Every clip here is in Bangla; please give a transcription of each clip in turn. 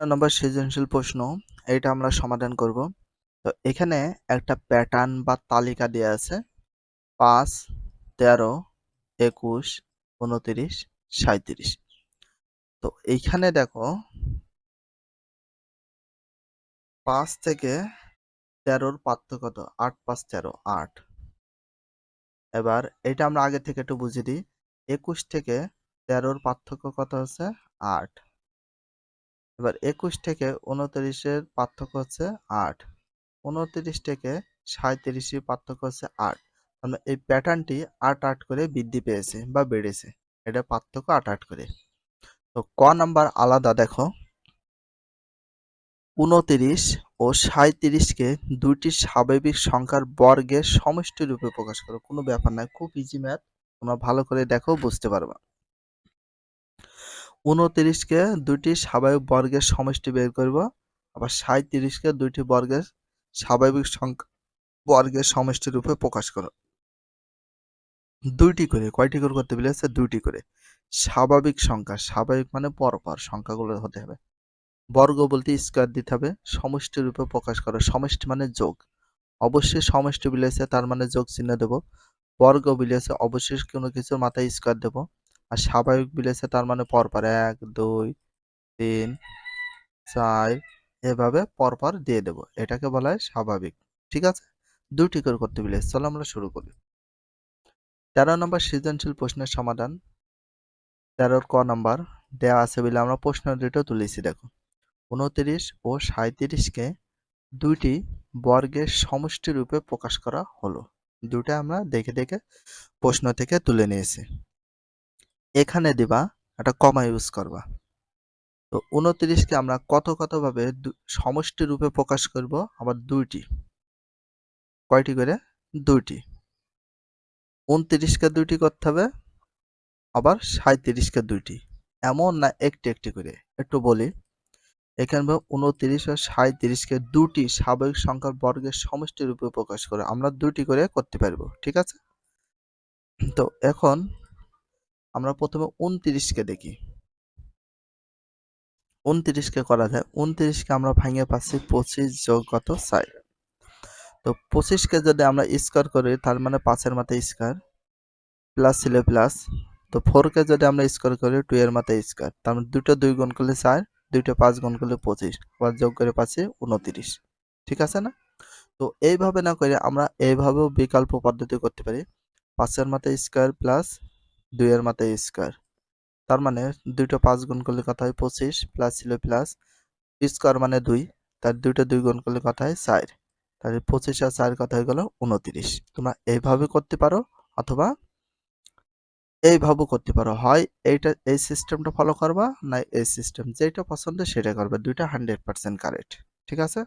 নম্বর সৃজনশীল প্রশ্ন এটা আমরা সমাধান করব। তো এখানে একটা প্যাটার্ন বা তালিকা দেওয়া আছে। পাঁচ, তেরো, একুশ, উনতিরিশ, সাঁইত্রিশ। তো এইখানে দেখো, পাঁচ থেকে তেরোর পার্থক্য কত আট পাঁচ তেরো, আট। এবার এটা আমরা আগে থেকে একটু বুঝিয়ে দিই। একুশ থেকে তেরোর পার্থক্য কত হচ্ছে আট। এবার একুশ থেকে উনত্রিশের পার্থক্য হচ্ছে আট। উনত্রিশ থেকে সাঁত্রিশের পার্থক্য হচ্ছে আট। মানে এই প্যাটার্নটি আট আট করে বৃদ্ধি পেয়েছে বা বেড়েছে। এটা পার্থক্য আট আট করে। তো ক নাম্বার আলাদা দেখো। উনতিরিশ ও সাঁত্রিশকে দুইটি স্বাভাবিক সংখ্যার বর্গের সমষ্টি রূপে প্রকাশ করো। কোনো ব্যাপার নয়, খুব ইজি ম্যাথ তোমরা ভালো করে দেখো, বুঝতে পারবা। উনতিরিশকে দুইটি স্বাভাবিক বর্গের সমষ্টি বের করব, আবার সাঁত্রিশকে দুইটি বর্গের স্বাভাবিক সংখ্যা বর্গের সমষ্টি রূপে প্রকাশ করো। দুইটি করে, কয়টি করে করতে বলেছে দুইটি করে। স্বাভাবিক সংখ্যা, স্বাভাবিক মানে পরপর সংখ্যাগুলো হতে হবে। বর্গ বলতে স্কোয়ার দিতে হবে, সমষ্টি রূপে প্রকাশ করো। সমষ্টি মানে যোগ। অবশ্যই সমষ্টি বিলেছে তার মানে যোগ চিহ্ন দেব। বর্গ বিলেছে অবশ্যই কোনো কিছুর মাথায় স্কোয়ার দেব। আর স্বাভাবিক বিলেছে তার মানে পরপর এক, দুই, তিন, চার, এভাবে পরপর দিয়ে দেব। এটাকে বলা হয় স্বাভাবিক। ঠিক আছে? দুটি করে করতে বিলেছে চলো আমরা শুরু করি। তেরো নম্বর সৃজনশীল প্রশ্নের সমাধান। তেরোর ক নম্বর। দেয়া আছে বলে আমরা প্রশ্ন দুটো তুলেছি, দেখো। উনত্রিশ ও সাঁত্রিশকে দুইটি বর্গের সমষ্টি রূপে প্রকাশ করা হলো। দুটা আমরা দেখে দেখে প্রশ্ন থেকে তুলে নিয়েছি। এখানে দিবা, একটা কমা ইউজ করবা। তো উনত্রিশকে আমরা কত কত ভাবে সমষ্টি রূপে প্রকাশ করব, আবার দুইটি। কয়টি করে? দুইটি। উনত্রিশকে দুইটি করতে হবে, আবার সাঁত্রিশকে দুইটি। এমন না একটি একটি করে, একটু বলি। এখানে উনত্রিশ ও সাঁত্রিশকে দুটি স্বাভাবিক সংখ্যার বর্গের সমষ্টি রূপে প্রকাশ করে আমরা দুটি করে করতে পারব, ঠিক আছে? তো এখন আমরা প্রথমে উনত্রিশকে দেখি। উনত্রিশকে করা যায়। উনত্রিশকে আমরা ভাঙে পাচ্ছি পঁচিশ যোগ কত চার তো পঁচিশকে যদি আমরা স্কোয়ার করি, তার মানে পাঁচের মাথায় স্কোয়ার প্লাস ছিল প্লাস তো ফোরকে যদি আমরা স্কোয়ার করি টু এর মাথায় স্কোয়ার তার মানে দুটো দুই গুণ করলে চার দুইটা পাঁচ গুণ করলে পঁচিশ। আবার যোগ করে পাচ্ছি উনত্রিশ ঠিক আছে না? তো এইভাবে না করে আমরা এইভাবেও বিকল্প পদ্ধতি করতে পারি। পাঁচের মাথায় স্কোয়ার প্লাস দুইয়ের মাথায় স্কোয়ার। তার মানে দুইটা পাঁচ গুণ করলে কথা হয়? পঁচিশ প্লাস ছিল প্লাস স্কোয়ার মানে দুই, তার দুইটা দুই গুণ করলে কথা হয়? চার। তাহলে পঁচিশ আর চার কথা হয়ে গেল? উনত্রিশ তোমরা এইভাবে করতে পারো অথবা এইভাবে করতে পারো। হয় এইটা, এই সিস্টেমটা ফলো করবা না এই সিস্টেম যেটা পছন্দ সেটা করবে। দুইটা হান্ড্রেড পার্সেন্ট কারেক্ট ঠিক আছে?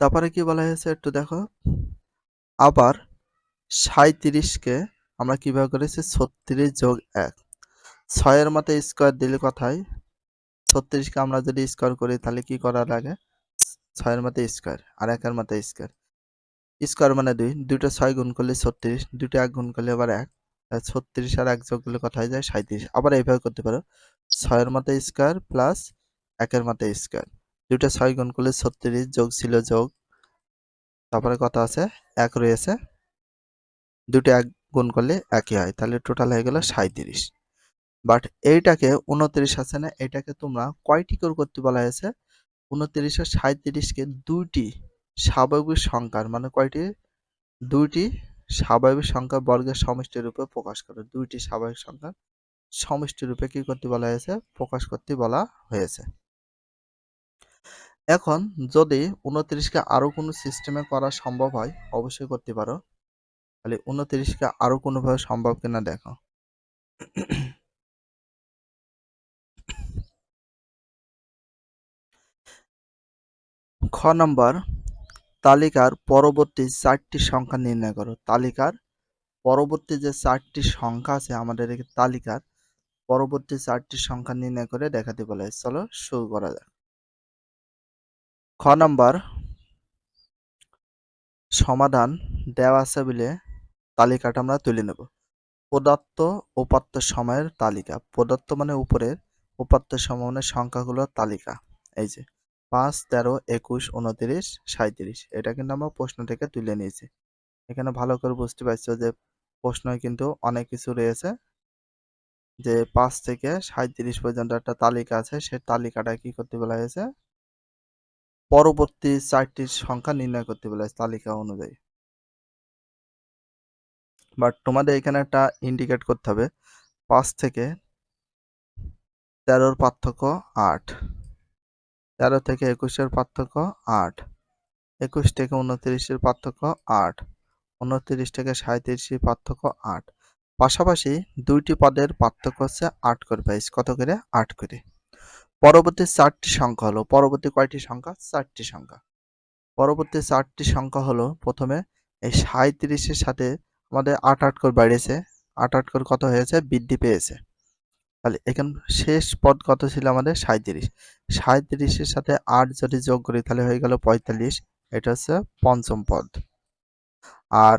তারপরে কি বলা হয়েছে একটু দেখো? আবার সাঁত্রিশকে আমরা কীভাবে করেছি? ছত্রিশ যোগ এক। ছয়ের মতো স্কোয়ার দিলে কথায় ছত্রিশকে আমরা যদি স্কোয়ার করি, তাহলে কি করা লাগে ছয়ের মতো স্কোয়ার আর একের মতো স্কোয়ার স্কোয়ার মানে দুই। দুটো ছয় গুণ করলে ছত্রিশ দুটো এক গুণ করলে আবার এক। ছত্রিশ আর এক যোগ করলে কথা হয়ে যায়? সাঁত্রিশ আবার এইভাবে করতে পারো। ছয়ের মতো স্কোয়ার প্লাস একের মতো স্কোয়ার দুটো ছয় গুণ করলে ছত্রিশ যোগ ছিল যোগ। তারপরে কথা আছে? এক রয়েছে। দুটো এক গুণ করলে একই হয়। তাহলে টোটাল হয়ে গেল সাঁত্রিশ বাট এইটাকে উনত্রিশ আছে না, এটাকে তোমরা কয়টি করে করতে বলা হয়েছে? উনত্রিশ আর সাঁত্রিশকে দুইটি স্বাভাবিক সংখ্যার মানে কয়টি? দুইটি স্বাভাবিক সংখ্যা বর্গের সমষ্টি রূপে প্রকাশ করে। দুইটি স্বাভাবিক সংখ্যা সমষ্টি রূপে কি করতে বলা হয়েছে? প্রকাশ করতে বলা হয়েছে। এখন যদি উনত্রিশকে আরও কোনো সিস্টেমে করা সম্ভব হয়, অবশ্যই করতে পারো। তাহলে উনত্রিশকে আরও কোনোভাবে সম্ভব কিনা দেখো। খ নম্বর, তালিকার পরবর্তী চারটি সংখ্যা নির্ণয় করো। তালিকার পরবর্তী যে চারটি সংখ্যা আছে আমাদের তালিকার পরবর্তী চারটি সংখ্যা নির্ণয় করে দেখাতে বলে। চলো শুরু করা যাক। খ নম্বর, সমাধান দেওয়া আছে বলে তালিকাটা আমরা তুলে নেব। প্রদত্ত উপাত্ত সময়ের তালিকা। প্রদত্ত মানে উপরের, উপাত্ত সমমানের সংখ্যাগুলোর তালিকা। এই যে, পাঁচ, তেরো, একুশ, উনত্রিশ, সাঁইত্রিশ। এটা কিন্তু আমরা প্রশ্ন থেকে তুলে নিয়েছি। এখানে ভালো করে বুঝতে পারছ যে প্রশ্ন কিন্তু অনেক কিছু রয়েছে। যে পাঁচ থেকে সাঁইত্রিশ পর্যন্ত একটা তালিকা আছে সেই তালিকাটা কি করতে বলা হয়েছে? পরবর্তী চারটির সংখ্যা নির্ণয় করতে বলা হয়েছে তালিকা অনুযায়ী। বাট তোমাদের এখানে একটা ইন্ডিকেট করতে হবে। পাঁচ থেকে তেরোর পার্থক্য আট। তেরো থেকে একুশের পার্থক্য আট। একুশ থেকে উনত্রিশের পার্থক্য আট। উনত্রিশ থেকে সাঁত্রিশের পার্থক্য আট। পাশাপাশি দুইটি পদের পার্থক্য হচ্ছে আট করে পাইস কত করে? আট করে। পরবর্তী চারটি সংখ্যা হলো, পরবর্তী কয়টি সংখ্যা? চারটি সংখ্যা। পরবর্তী চারটি সংখ্যা হলো প্রথমে এই সাঁত্রিশের সাথে আমাদের আট আট করে বাড়িয়েছে। আট আট করে কত হয়েছে? বৃদ্ধি পেয়েছে। তাহলে এখানে শেষ পদ কত ছিল আমাদের? সাঁত্রিশ সাঁত্রিশের সাথে আট যদি যোগ করি তাহলে হয়ে গেল পঁয়তাল্লিশ। এটা হচ্ছে পঞ্চম পদ। আর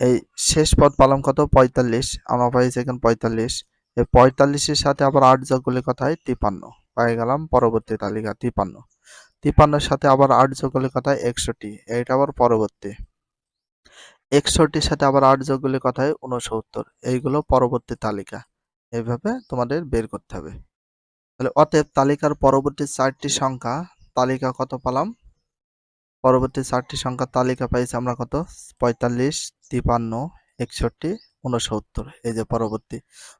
এই শেষ পদ পালাম কত? পঁয়তাল্লিশ। আমরা পাইছি এখন পঁয়তাল্লিশ। এই পঁয়তাল্লিশের সাথে আবার আট যোগ করলে কত হয়? তিপান্ন পেয়ে গেলাম পরবর্তী তালিকা তিপান্ন তিপান্নর সাথে আবার আট যোগ করলে কত হয়? একষট্টি। এইটা আবার পরবর্তী। একষট্টির সাথে আবার আট যোগ করলে উনসত্তর এইগুলো পরবর্তী তালিকা। এইভাবে তোমাদের বের করতে হবে। তাহলে অতএব তালিকার পরবর্তী চারটি সংখ্যা, তালিকা কত পালাম? পরবর্তী চারটি সংখ্যার তালিকা পাইছি আমরা কত? পঁয়তাল্লিশ, তিপান্ন, একষট্টি উনসত্তর এই যে পরবর্তী,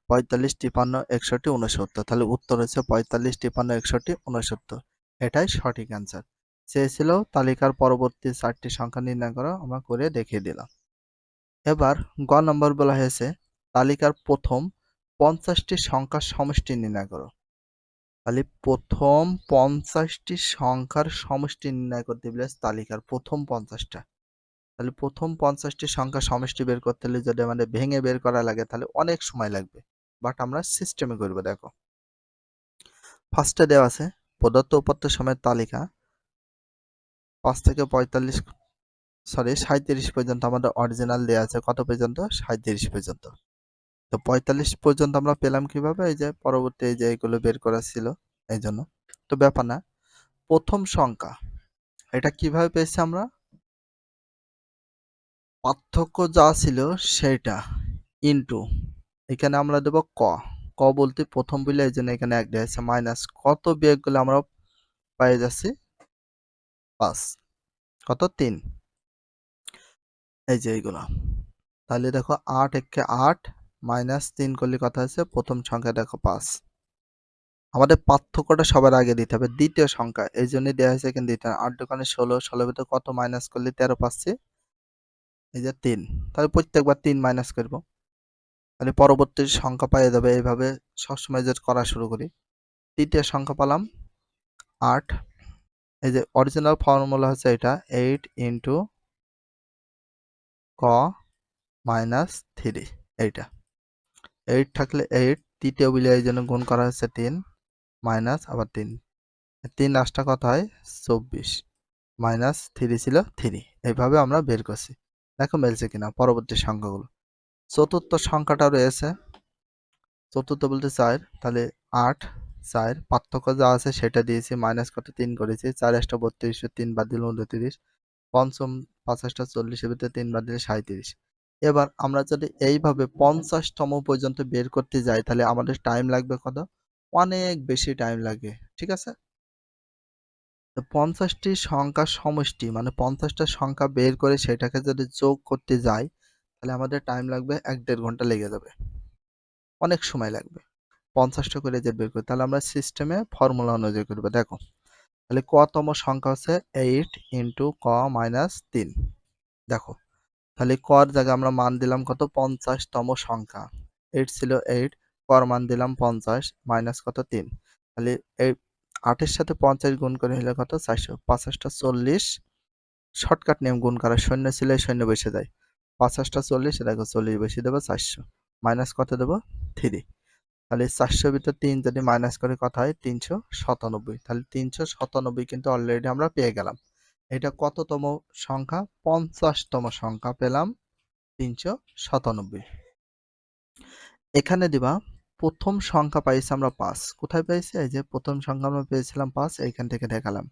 পঁয়তাল্লিশ, তিপান্ন, একষট্টি উনসত্তর তাহলে উত্তর হচ্ছে পঁয়তাল্লিশ, তিপান্ন, একষট্টি উনসত্তর এটাই সঠিক অ্যান্সার চেয়েছিল, তালিকার পরবর্তী চারটি সংখ্যা নির্ণয় করা আমরা করে দেখিয়ে দিলাম। এবার গ নম্বর বলা হয়েছে, তালিকার প্রথম পঞ্চাশটি সংখ্যার সমষ্টি নির্ণয় করো। তাহলে প্রথম পঞ্চাশটি সংখ্যার সমষ্টি নির্ণয় করতে বলে তালিকার প্রথম পঞ্চাশটা। তাহলে প্রথম পঞ্চাশটি সংখ্যা সমষ্টি বের করতে হলে যদি আমাদের ভেঙে বের করা লাগে, তাহলে অনেক সময় লাগবে। বাট আমরা সিস্টেমে করব, দেখো। ফার্স্টে দেওয়া আছে, প্রদত্ত উপাত্ত সময়ের তালিকা পাঁচ থেকে পঁয়তাল্লিশ সরি সাঁত্রিশ পর্যন্ত আমাদের অরিজিনাল দেওয়া আছে। কত পর্যন্ত? সাঁত্রিশ পর্যন্ত। তো পঁয়তাল্লিশ পর্যন্ত আমরা পেলাম কীভাবে? এই যে পরবর্তী এই যে এগুলো বের করা ছিল, এই জন্য। তো ব্যাপার না, প্রথম সংখ্যা, এটা কীভাবে পেয়েছি আমরা? পার্থক্য যা ছিল সেটা ইন্টু এখানে আমরা দেব ক। ক বলতে প্রথম বলে এই জন্য এখানে এক আছে মাইনাস কত বিয়োগ আমরা পেয়ে যাচ্ছি? পাঁচ। কত? তিন। এই যে এইগুলো। তাহলে দেখো আট একে আট মাইনাস তিন করলে কথা আছে প্রথম সংখ্যা দেখো পাঁচ। আমাদের পার্থক্যটা সবার আগে দিতে হবে। দ্বিতীয় সংখ্যা, এই জন্য দেওয়া হয়েছে এখানে দিতে আট দোকানে ষোলো ষোলো ভিতরে কত মাইনাস করলে তেরো পাচ্ছি? এই যে তিন। তাহলে প্রত্যেকবার তিন মাইনাস করব। তাহলে পরবর্তী সংখ্যা পাইয়ে যাবে এইভাবে সবসময় যে করা শুরু করি। তৃতীয় সংখ্যা পেলাম আট। এই যে অরিজিনাল ফর্মুলা হচ্ছে এটা এইট ইন্টু ক মাইনাস থ্রি এইটা। এইট থাকলে এইট তৃতীয় বিলে এই জন্য গুণ করা হচ্ছে তিন মাইনাস আবার তিন। তিন লাস্টটা কত হয়? চব্বিশ। মাইনাস থ্রি ছিল থ্রি এইভাবে আমরা বের করছি। দেখো মেলছে কিনা পরবর্তী সংখ্যাগুলো। চতুর্থ সংখ্যাটা রয়েছে। চতুর্থ বলতে চার, তাহলে আট চার, পার্থক্য যা আছে সেটা দিয়েছি মাইনাস কত? তিন করেছি, চার একটা বত্রিশ, তিন বাদ দিল উনত্রিশ, পঞ্চম পাঁচাশটা চল্লিশের ভিতরে তিন বাদ দিলে সাঁত্রিশ এবার আমরা যদি এইভাবে পঞ্চাশতম পর্যন্ত বের করতে যাই, তাহলে আমাদের টাইম লাগবে কত? অনেক বেশি টাইম লাগে, ঠিক আছে? তো পঞ্চাশটি সংখ্যা সমষ্টি মানে পঞ্চাশটা সংখ্যা বের করে সেটাকে যদি যোগ করতে যাই, তাহলে আমাদের টাইম লাগবে এক দেড় ঘণ্টা লেগে যাবে। অনেক সময় লাগবে। পঞ্চাশটা করে যে বের করি তাহলে আমরা সিস্টেমে ফর্মুলা অনুযায়ী করব। দেখো, তাহলে কতম সংখ্যা হচ্ছে এইট ইন্টু ক মাইনাস তিন। দেখো, তাহলে কর জায়গায় আমরা মান দিলাম কত? পঞ্চাশতম সংখ্যা। এইট ছিল এইট কর মান দিলাম পঞ্চাশ মাইনাস কত? তিন। তাহলে এই আটের সাথে পঞ্চাশ গুণ করে হলে কত? চারশো। পাঁচাশটা চল্লিশ শর্টকাট নিয়ম গুণ করা। শূন্য ছিল, শূন্য বসে যায় পাঁচাশটা চল্লিশ দেখো চল্লিশ বেশি দেবো, চারশো। মাইনাস কত দেবো? থ্রি তাহলে চারশো ভিতর তিন যদি মাইনাস করে কত হয়? তিনশো সাতানব্বই। তাহলে তিনশো সাতানব্বই কিন্তু অলরেডি আমরা পেয়ে গেলাম। এটা কততম সংখ্যা? পঞ্চাশতম সংখ্যা পেলাম তিনশো সাতানব্বই। এখানে দিবা, প্রথম সংখ্যা পাইছি আমরা পাঁচ। কোথায় পেয়েছি এই যে প্রথম সংখ্যা আমরা পেয়েছিলাম পাঁচ, এইখান থেকে দেখালাম।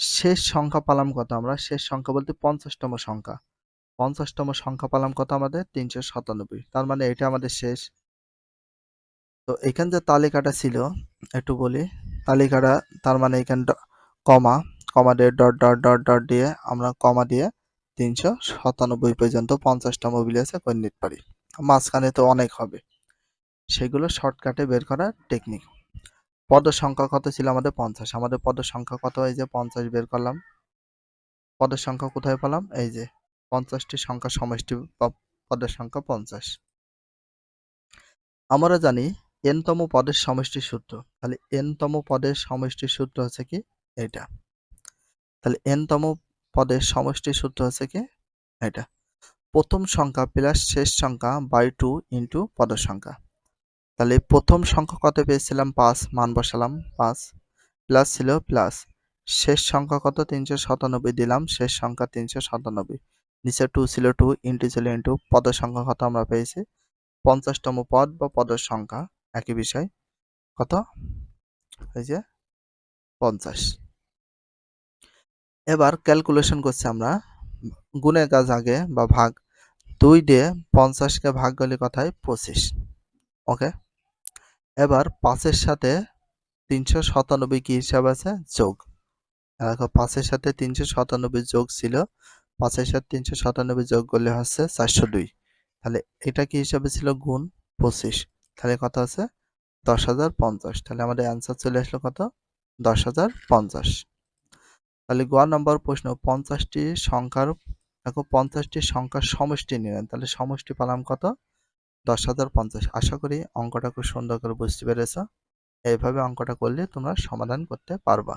শেষ সংখ্যা পালাম কত আমরা? শেষ সংখ্যা বলতে পঞ্চাশতম সংখ্যা। পঞ্চাশতম সংখ্যা পালাম কত আমাদের? তিনশো সাতানব্বই। তার মানে এটা আমাদের শেষ। তো এখান যে তালিকাটা ছিল, একটু বলি। তালিকাটা তার মানে এখান কমা কমা দিয়ে ডট ডট ডট ডট দিয়ে আমরা কমা দিয়ে তিনশো সাতানব্বই পর্যন্ত পঞ্চাশটা মোবিল আছে করে নিতে পারি। মাঝখানে তো অনেক হবে। সেগুলো শর্টকাটে বের করার টেকনিক পদ সংখ্যা কত ছিল আমাদের? পঞ্চাশ। আমাদের পদ সংখ্যা কত? এই যে পঞ্চাশ বের করলাম। পদের সংখ্যা কোথায় পেলাম? এই যে পঞ্চাশটি সংখ্যা সমষ্টি পদের সংখ্যা পঞ্চাশ। আমরা জানি এনতম পদের সমষ্টি সূত্র। তাহলে এনতম পদের সমষ্টি সূত্র হচ্ছে কি? এটা তাহলে এনতম পদের সমষ্টি সূত্র হচ্ছে কি? এটা প্রথম সংখ্যা প্লাস শেষ সংখ্যা বাই টু ইন্টু পদের সংখ্যা। তাহলে প্রথম সংখ্যা কত পেয়েছিলাম? পাঁচ, মান বসালাম, পাঁচ। প্লাস ছিল প্লাস। শেষ সংখ্যা কত? তিনশো সাতানব্বই দিলাম, শেষ সংখ্যা তিনশো সাতানব্বই। নিচে টু ছিল টু ইন্টু ছিল ইন্টু। পদের সংখ্যা কত আমরা পেয়েছি? পঞ্চাশতম পদ বা পদের সংখ্যা। একই বিষয়। কত? এই যে পঞ্চাশ। এবার ক্যালকুলেশন করছি আমরা। গুণের কাজ আগে বা ভাগ দুই দিয়ে পঞ্চাশকে ভাগ গেলে কথায় পঁচিশ। ওকে এবার পাঁচের সাথে তিনশো সাতানব্বই কি হিসাব আছে? যোগ। দেখো, পাঁচের সাথে তিনশো সাতানব্বই যোগ ছিল। পাঁচের সাথে তিনশো সাতানব্বই যোগ করলে হচ্ছে চারশো দুই। তাহলে এটা কি হিসাবে ছিল? গুণ পঁচিশ। তাহলে কত আছে? দশ হাজার পঞ্চাশ। তাহলে আমাদের অ্যান্সার চলে আসলো কত? দশ হাজার পঞ্চাশ। তাহলে গোয়া নম্বর প্রশ্ন, পঞ্চাশটি সংখ্যার, দেখো পঞ্চাশটি সংখ্যার সমষ্টি নিলেন তাহলে সমষ্টি পেলাম কত? দশ হাজার পঞ্চাশ। আশা করি অঙ্কটা খুব সুন্দর করে বুঝতে পেরেছ। এইভাবে অঙ্কটা করলে তোমরা সমাধান করতে পারবা।